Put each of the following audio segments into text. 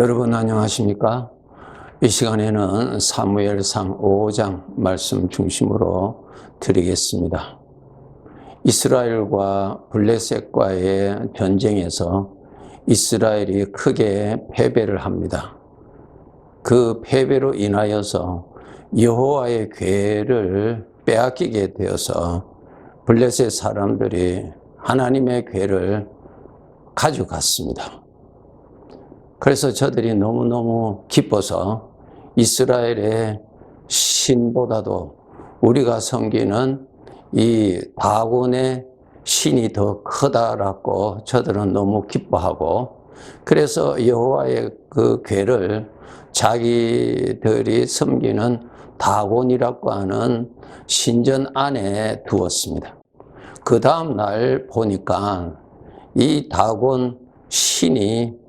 여러분 안녕하십니까? 이 시간에는 사무엘상 5장 말씀 중심으로 드리겠습니다. 이스라엘과 블레셋과의 전쟁에서 이스라엘이 크게 패배를 합니다. 그 패배로 인하여서 여호와의 괴를 빼앗기게 되어서 블레셋 사람들이 하나님의 괴를 가져갔습니다. 그래서 저들이 너무너무 기뻐서 이스라엘의 신보다도 우리가 섬기는 이 다곤의 신이 더 크다라고 저들은 너무 기뻐하고 그래서 여호와의 그 괴를 자기들이 섬기는 다곤이라고 하는 신전 안에 두었습니다. 그 다음 날 보니까 이 다곤 신이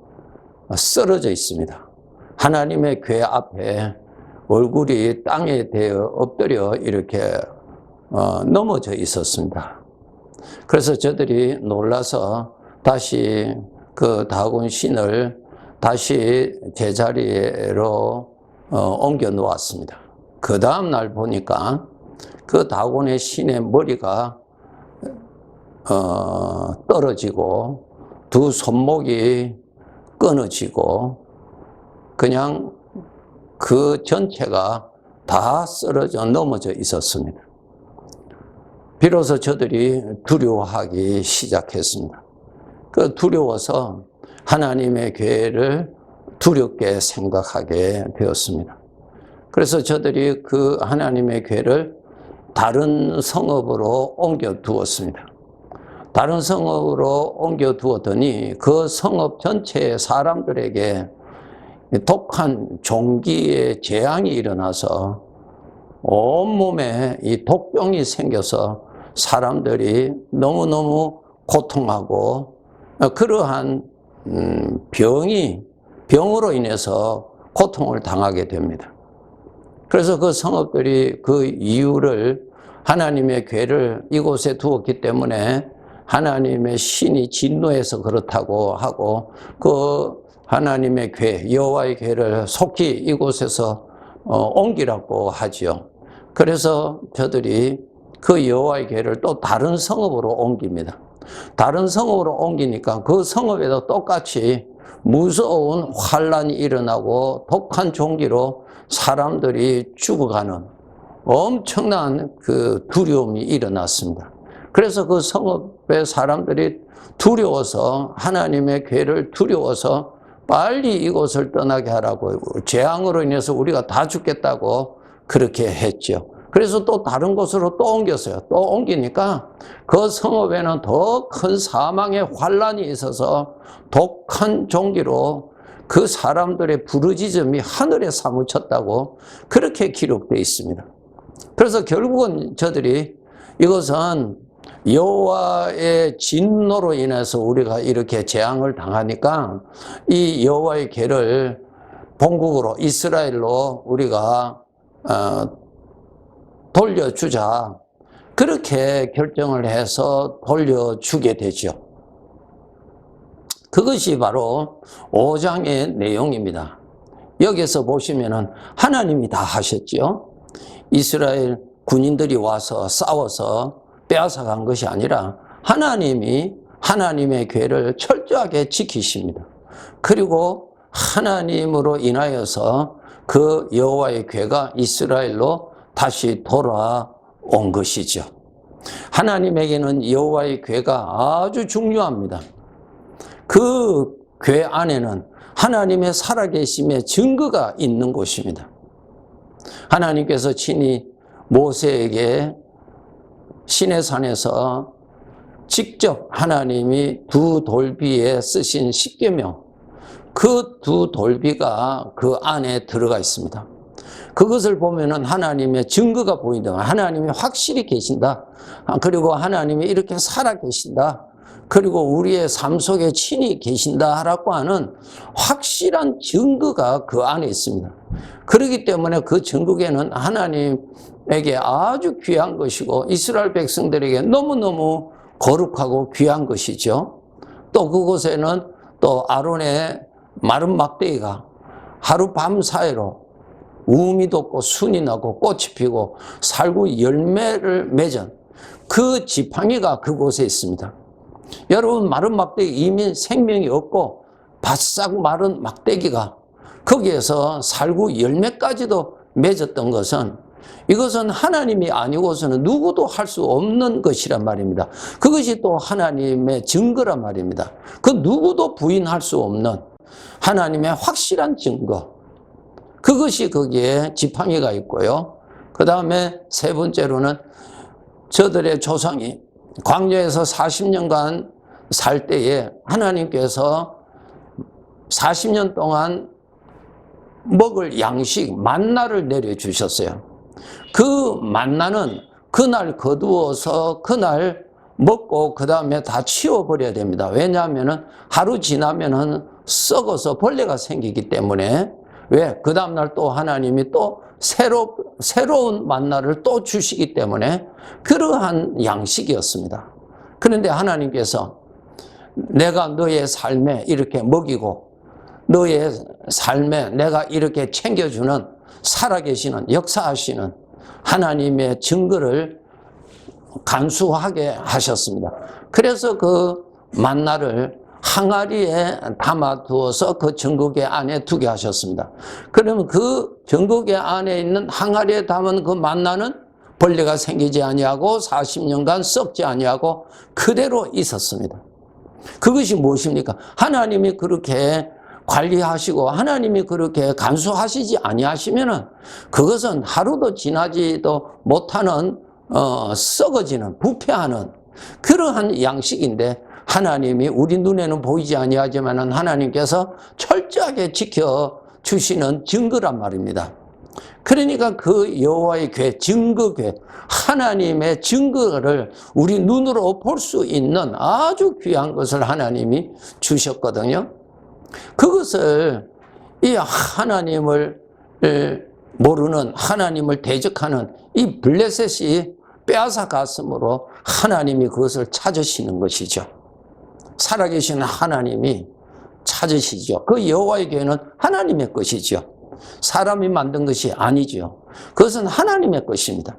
쓰러져 있습니다. 하나님의 궤 앞에 얼굴이 땅에 대어 엎드려 이렇게 어, 넘어져 있었습니다. 그래서 저들이 놀라서 다시 그 다곤 신을 다시 제자리로 어, 옮겨 놓았습니다. 그 다음 날 보니까 그 다곤의 신의 머리가 어, 떨어지고 두 손목이 끊어지고 그냥 그 전체가 다 쓰러져 넘어져 있었습니다. 비로소 저들이 두려워하기 시작했습니다. 그 두려워서 하나님의 괴를 두렵게 생각하게 되었습니다. 그래서 저들이 그 하나님의 괴를 다른 성읍으로 옮겨 두었습니다. 다른 성읍으로 옮겨 두었더니 그 성읍 전체의 사람들에게 독한 종기의 재앙이 일어나서 온몸에 이 독병이 생겨서 사람들이 너무너무 고통하고 그러한 음, 병이 병으로 인해서 고통을 당하게 됩니다. 그래서 그 성읍들이 그 이유를 하나님의 괴를 이곳에 두었기 때문에 하나님의 신이 진노해서 그렇다고 하고 그 하나님의 괴 여호와의 괴를 속히 이곳에서 어, 옮기라고 하지요. 그래서 저들이 그 여호와의 괴를 또 다른 성읍으로 옮깁니다. 다른 성읍으로 옮기니까 그 성읍에도 똑같이 무서운 환란이 일어나고 독한 종기로 사람들이 죽어가는 엄청난 그 두려움이 일어났습니다. 그래서 그 성읍 의 사람들이 두려워서 하나님의 괴를 두려워서 빨리 이곳을 떠나게 하라고 재앙으로 인해서 우리가 다 죽겠다고 그렇게 했죠. 그래서 또 다른 곳으로 또 옮겼어요. 또 옮기니까 그 성읍에는 더 큰 사망의 환란이 있어서 독한 종기로 그 사람들의 부르짖음이 하늘에 사무쳤다고 그렇게 기록되어 있습니다. 그래서 결국은 저들이 이것은 여호와의 진노로 인해서 우리가 이렇게 재앙을 당하니까 이 여호와의 괴를 본국으로 이스라엘로 우리가 어, 돌려주자 그렇게 결정을 해서 돌려주게 되죠. 그것이 바로 5장의 내용입니다. 여기서 보시면은 하나님이 다 하셨죠. 이스라엘 군인들이 와서 싸워서 빼앗아 간 것이 아니라 하나님이 하나님의 괴를 철저하게 지키십니다. 그리고 하나님으로 인하여서 그 여호와의 괴가 이스라엘로 다시 돌아온 것이죠. 하나님에게는 여호와의 괴가 아주 중요합니다. 그 괴 안에는 하나님의 살아계심의 증거가 있는 곳입니다. 하나님께서 친히 모세에게 신의 산에서 직접 하나님이 두 돌비에 쓰신 십계명 그 두 돌비가 그 안에 들어가 있습니다. 그것을 보면은 하나님의 증거가 보인다. 하나님이 확실히 계신다. 아, 그리고 하나님이 이렇게 살아 계신다. 그리고 우리의 삶 속에 친히 계신다라고 하는 확실한 증거가 그 안에 있습니다. 그렇기 때문에 그 증거에는 하나님에게 아주 귀한 것이고 이스라엘 백성들에게 너무너무 거룩하고 귀한 것이죠. 또 그곳에는 또 아론의 마른 막대기가 하루 밤 사이로 우음이 돋고 순이 나고 꽃이 피고 살구 열매를 맺은 그 지팡이가 그곳에 있습니다. 여러분 마른 막대기 이미 생명이 없고 바싹 마른 막대기가 거기에서 살구 열매까지도 맺었던 것은 이것은 하나님이 아니고서는 누구도 할 수 없는 것이란 말입니다. 그것이 또 하나님의 증거란 말입니다. 그 누구도 부인할 수 없는 하나님의 확실한 증거. 그것이 거기에 지팡이가 있고요. 그 다음에 세 번째로는 저들의 조상이 광야에서 40년간 살 때에 하나님께서 40년 동안 먹을 양식, 만나를 내려주셨어요. 그 만나는 그날 거두어서 그날 먹고 그 다음에 다 치워버려야 됩니다. 왜냐하면 하루 지나면은 썩어서 벌레가 생기기 때문에 왜? 그 다음날 또 하나님이 또 새로, 새로운 만나를 또 주시기 때문에 그러한 양식이었습니다. 그런데 하나님께서 내가 너의 삶에 이렇게 먹이고 너의 삶에 내가 이렇게 챙겨주는 살아계시는 역사하시는 하나님의 증거를 간수하게 하셨습니다. 그래서 그 만나를 항아리에 담아 두어서 그 전국의 안에 두게 하셨습니다. 그러면 그 전국의 안에 있는 항아리에 담은 그 만나는 벌레가 생기지 아니하고 40년간 썩지 아니하고 그대로 있었습니다. 그것이 무엇입니까? 하나님이 그렇게 관리하시고 하나님이 그렇게 간수하시지 아니하시면은 그것은 하루도 지나지도 못하는 어, 썩어지는 부패하는 그러한 양식인데 하나님이 우리 눈에는 보이지 아니하지만은 하나님께서 철저하게 지켜 주시는 증거란 말입니다. 그러니까 그 여호와의 궤, 증거궤, 하나님의 증거를 우리 눈으로 볼 수 있는 아주 귀한 것을 하나님이 주셨거든요. 그것을 이 하나님을 모르는 하나님을 대적하는 이 블레셋이 빼앗아 갔으므로 하나님이 그것을 찾으시는 것이죠. 살아계신 하나님이 찾으시죠. 그 여호와의 교회는 하나님의 것이죠. 사람이 만든 것이 아니죠. 그것은 하나님의 것입니다.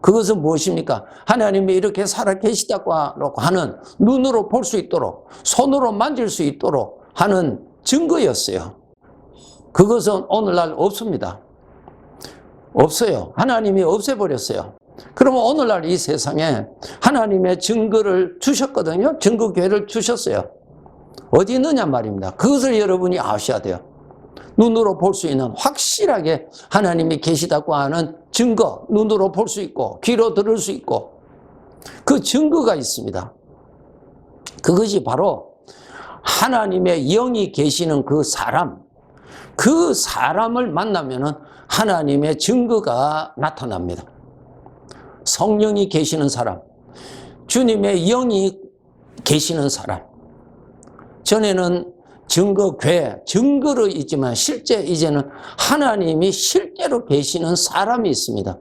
그것은 무엇입니까? 하나님이 이렇게 살아 계시다고 하는 눈으로 볼 수 있도록 손으로 만질 수 있도록 하는 증거였어요. 그것은 오늘날 없습니다. 없어요. 하나님이 없애버렸어요. 그러면 오늘날 이 세상에 하나님의 증거를 주셨거든요. 증거교회를 주셨어요. 어디 있느냐 말입니다. 그것을 여러분이 아셔야 돼요. 눈으로 볼 수 있는 확실하게 하나님이 계시다고 하는 증거, 눈으로 볼 수 있고, 귀로 들을 수 있고, 그 증거가 있습니다. 그것이 바로 하나님의 영이 계시는 그 사람, 그 사람을 만나면은 하나님의 증거가 나타납니다. 성령이 계시는 사람, 주님의 영이 계시는 사람. 전에는 증거 괴, 증거로 있지만 실제 이제는 하나님이 실제로 계시는 사람이 있습니다.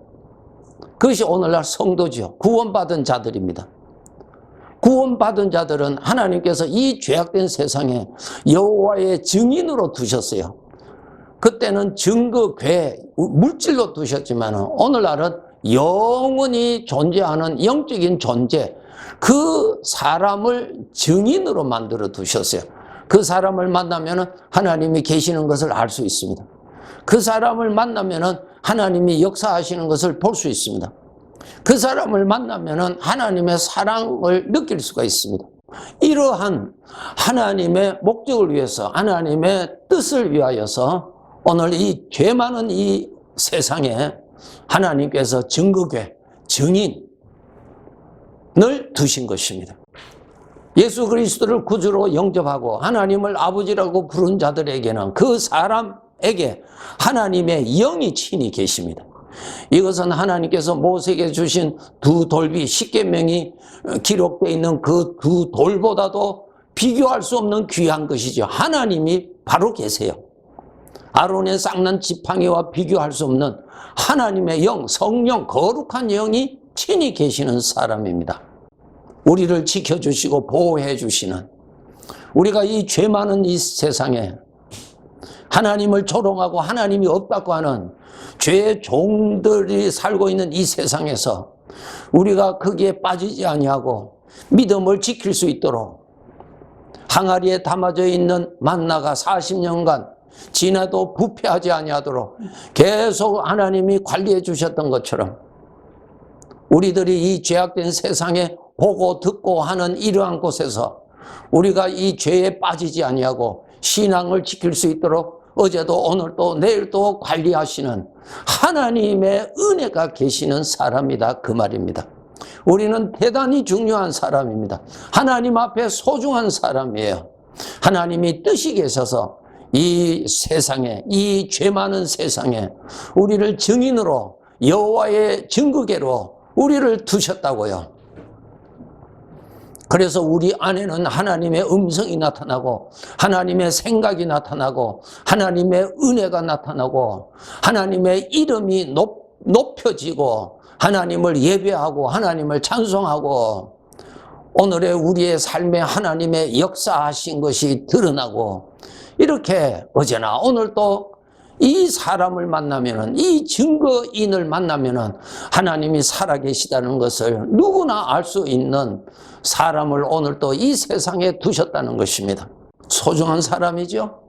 그것이 오늘날 성도죠. 구원받은 자들입니다. 구원받은 자들은 하나님께서 이 죄악된 세상에 여호와의 증인으로 두셨어요. 그때는 증거 괴 물질로 두셨지만 오늘날은 영원히 존재하는 영적인 존재 그 사람을 증인으로 만들어 두셨어요. 그 사람을 만나면 하나님이 계시는 것을 알 수 있습니다. 그 사람을 만나면 하나님이 역사하시는 것을 볼 수 있습니다. 그 사람을 만나면 하나님의 사랑을 느낄 수가 있습니다. 이러한 하나님의 목적을 위해서 하나님의 뜻을 위하여서 오늘 이 죄 많은 이 세상에 하나님께서 증거궤, 증인을 두신 것입니다. 예수 그리스도를 구주로 영접하고 하나님을 아버지라고 부른 자들에게는 그 사람에게 하나님의 영이 친히 계십니다. 이것은 하나님께서 모세에게 주신 두 돌비 십계명이 기록되어 있는 그 두 돌보다도 비교할 수 없는 귀한 것이죠. 하나님이 바로 계세요. 아론의 쌍난 지팡이와 비교할 수 없는 하나님의 영, 성령, 거룩한 영이 친히 계시는 사람입니다. 우리를 지켜주시고 보호해 주시는 우리가 이 죄 많은 이 세상에 하나님을 조롱하고 하나님이 없다고 하는 죄의 종들이 살고 있는 이 세상에서 우리가 거기에 빠지지 아니하고 믿음을 지킬 수 있도록 항아리에 담아져 있는 만나가 40년간 지나도 부패하지 아니하도록 계속 하나님이 관리해 주셨던 것처럼 우리들이 이 죄악된 세상에 보고 듣고 하는 이러한 곳에서 우리가 이 죄에 빠지지 아니하고 신앙을 지킬 수 있도록 어제도 오늘도 내일도 관리하시는 하나님의 은혜가 계시는 사람이다 그 말입니다. 우리는 대단히 중요한 사람입니다. 하나님 앞에 소중한 사람이에요. 하나님이 뜻이 계셔서 이 세상에 이 죄 많은 세상에 우리를 증인으로 여호와의 증거계로 우리를 두셨다고요. 그래서 우리 안에는 하나님의 음성이 나타나고 하나님의 생각이 나타나고 하나님의 은혜가 나타나고 하나님의 이름이 높, 높여지고 하나님을 예배하고 하나님을 찬송하고 오늘의 우리의 삶에 하나님의 역사하신 것이 드러나고 이렇게 어제나 오늘도 이 사람을 만나면은 이 증거인을 만나면은 하나님이 살아계시다는 것을 누구나 알 수 있는 사람을 오늘 또 이 세상에 두셨다는 것입니다. 소중한 사람이죠.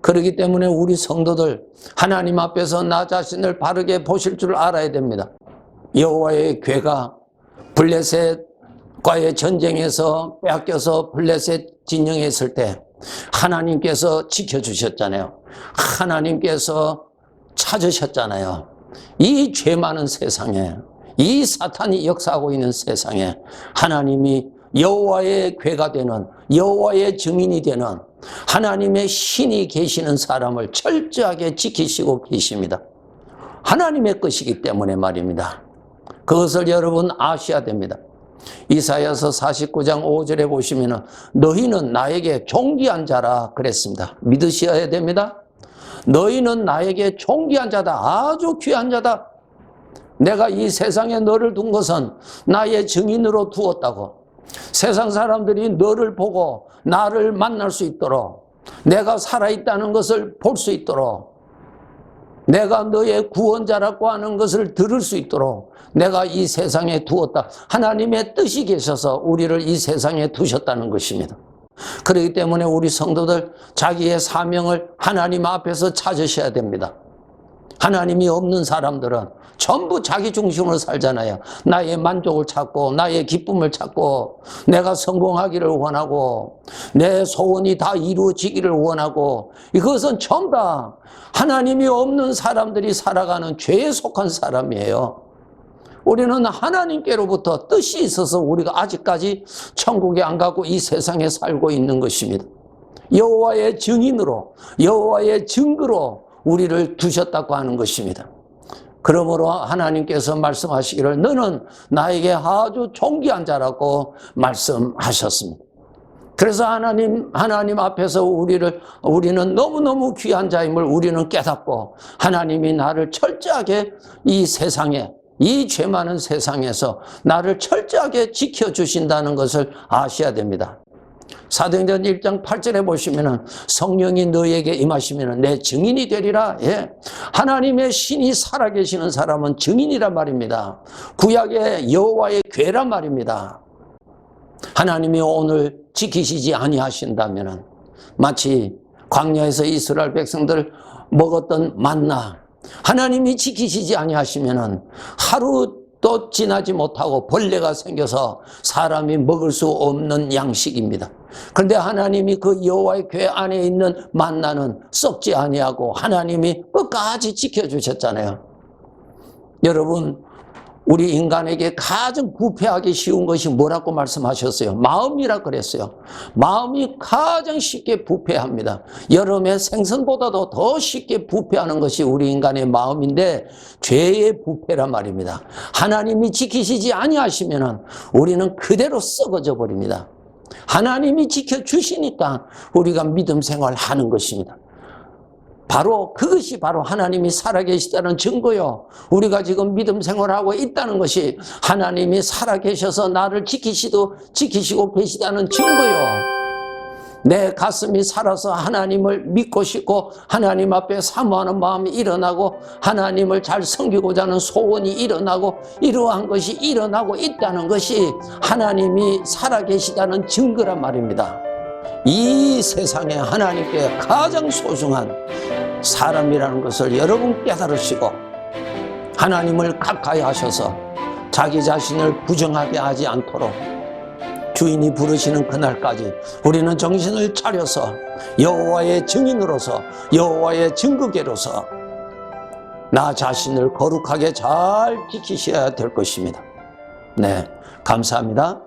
그렇기 때문에 우리 성도들 하나님 앞에서 나 자신을 바르게 보실 줄 알아야 됩니다. 여호와의 괴가 블레셋과의 전쟁에서 빼앗겨서 블레셋 진영에 있을 때 하나님께서 지켜주셨잖아요. 하나님께서 찾으셨잖아요. 이 죄 많은 세상에 이 사탄이 역사하고 있는 세상에 하나님이 여호와의 괴가 되는 여호와의 증인이 되는 하나님의 신이 계시는 사람을 철저하게 지키시고 계십니다. 하나님의 것이기 때문에 말입니다. 그것을 여러분 아셔야 됩니다. 이사야서 49장 5절에 보시면 너희는 나에게 존귀한 자라 그랬습니다. 믿으셔야 됩니다. 너희는 나에게 존귀한 자다. 아주 귀한 자다. 내가 이 세상에 너를 둔 것은 나의 증인으로 두었다고. 세상 사람들이 너를 보고 나를 만날 수 있도록 내가 살아있다는 것을 볼 수 있도록 내가 너의 구원자라고 하는 것을 들을 수 있도록 내가 이 세상에 두었다. 하나님의 뜻이 계셔서 우리를 이 세상에 두셨다는 것입니다. 그렇기 때문에 우리 성도들 자기의 사명을 하나님 앞에서 찾으셔야 됩니다. 하나님이 없는 사람들은 전부 자기 중심으로 살잖아요. 나의 만족을 찾고, 나의 기쁨을 찾고, 내가 성공하기를 원하고, 내 소원이 다 이루어지기를 원하고, 이것은 전부 다 하나님이 없는 사람들이 살아가는 죄에 속한 사람이에요. 우리는 하나님께로부터 뜻이 있어서 우리가 아직까지 천국에 안 가고 이 세상에 살고 있는 것입니다. 여호와의 증인으로, 여호와의 증거로 우리를 두셨다고 하는 것입니다. 그러므로 하나님께서 말씀하시기를 너는 나에게 아주 존귀한 자라고 말씀하셨습니다. 그래서 하나님, 하나님 앞에서 우리를, 우리는 너무너무 귀한 자임을 우리는 깨닫고 하나님이 나를 철저하게 이 세상에 이 죄 많은 세상에서 나를 철저하게 지켜 주신다는 것을 아셔야 됩니다. 사도행전 1장 8절에 보시면은 성령이 너에게 임하시면은 내 증인이 되리라. 예. 하나님의 신이 살아계시는 사람은 증인이란 말입니다. 구약의 여호와의 괴란 말입니다. 하나님이 오늘 지키시지 아니하신다면은 마치 광야에서 이스라엘 백성들 먹었던 만나 하나님이 지키시지 아니하시면은 하루도 지나지 못하고 벌레가 생겨서 사람이 먹을 수 없는 양식입니다. 그런데 하나님이 그 여호와의 궤 안에 있는 만나는 썩지 아니하고 하나님이 끝까지 지켜주셨잖아요. 여러분 우리 인간에게 가장 부패하기 쉬운 것이 뭐라고 말씀하셨어요? 마음이라 그랬어요. 마음이 가장 쉽게 부패합니다. 여름에 생선보다도 더 쉽게 부패하는 것이 우리 인간의 마음인데 죄의 부패란 말입니다. 하나님이 지키시지 아니하시면 우리는 그대로 썩어져 버립니다. 하나님이 지켜주시니까 우리가 믿음 생활하는 것입니다. 바로 그것이 바로 하나님이 살아계시다는 증거요. 우리가 지금 믿음 생활하고 있다는 것이 하나님이 살아계셔서 나를 지키시도 지키시고 계시다는 증거요. 내 가슴이 살아서 하나님을 믿고 싶고 하나님 앞에 사모하는 마음이 일어나고 하나님을 잘 섬기고자 하는 소원이 일어나고 이러한 것이 일어나고 있다는 것이 하나님이 살아계시다는 증거란 말입니다. 이 세상에 하나님께 가장 소중한 사람이라는 것을 여러분 깨달으시고 하나님을 가까이 하셔서 자기 자신을 부정하게 하지 않도록 주인이 부르시는 그날까지 우리는 정신을 차려서 여호와의 증인으로서 여호와의 증거계로서 나 자신을 거룩하게 잘 지키셔야 될 것입니다. 네, 감사합니다.